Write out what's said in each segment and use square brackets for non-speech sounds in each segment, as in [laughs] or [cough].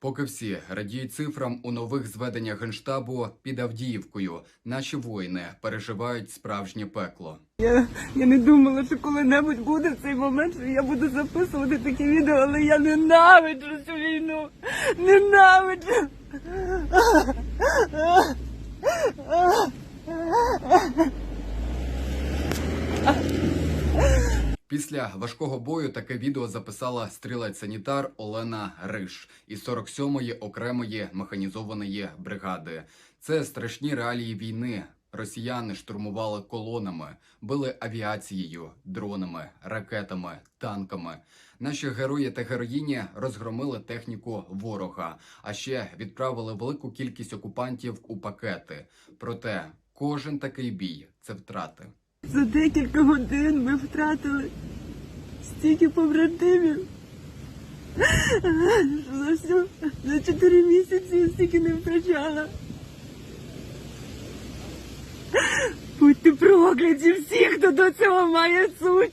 Поки всі радіють цифрам у нових зведеннях генштабу під Авдіївкою, наші воїни переживають справжнє пекло. Я, я не думала, що коли-небудь буде цей момент, що я буду записувати такі відео, але я ненавиджу цю війну. Ненавиджу. [laughs] Після важкого бою таке відео записала стрілець-санітар Олена Риш із 47-ї окремої механізованої бригади. Це страшні реалії війни. Росіяни штурмували колонами, били авіацією, дронами, ракетами, танками. Наші герої та героїні розгромили техніку ворога, а ще відправили велику кількість окупантів у пакети. Проте кожен такий бій це втрати. За декілька годин ми втратили стільки побратимів. За всю за чотири місяці я стільки не втрачала. Будьте прокляті всі, хто до цього має суть.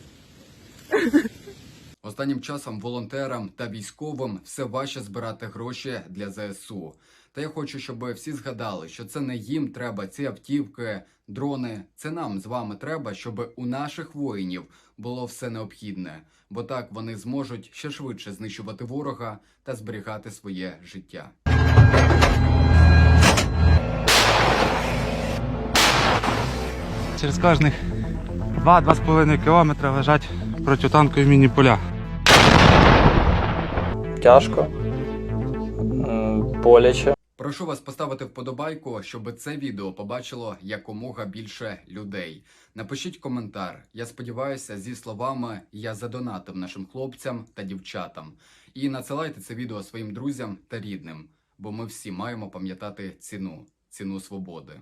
Останнім часом волонтерам та військовим все важче збирати гроші для ЗСУ. Та я хочу, щоб всі згадали, що це не їм треба ці автівки, дрони. Це нам з вами треба, щоб у наших воїнів було все необхідне, бо так вони зможуть ще швидше знищувати ворога та зберігати своє життя. Через кожних 2-2,5 кілометри лежать протитанкові міні-поля. Тяжко, боляче. Прошу вас поставити вподобайку, щоб це відео побачило якомога більше людей. Напишіть коментар. Я сподіваюся, зі словами я задонатив нашим хлопцям та дівчатам. І надсилайте це відео своїм друзям та рідним, бо ми всі маємо пам'ятати ціну ціну свободи.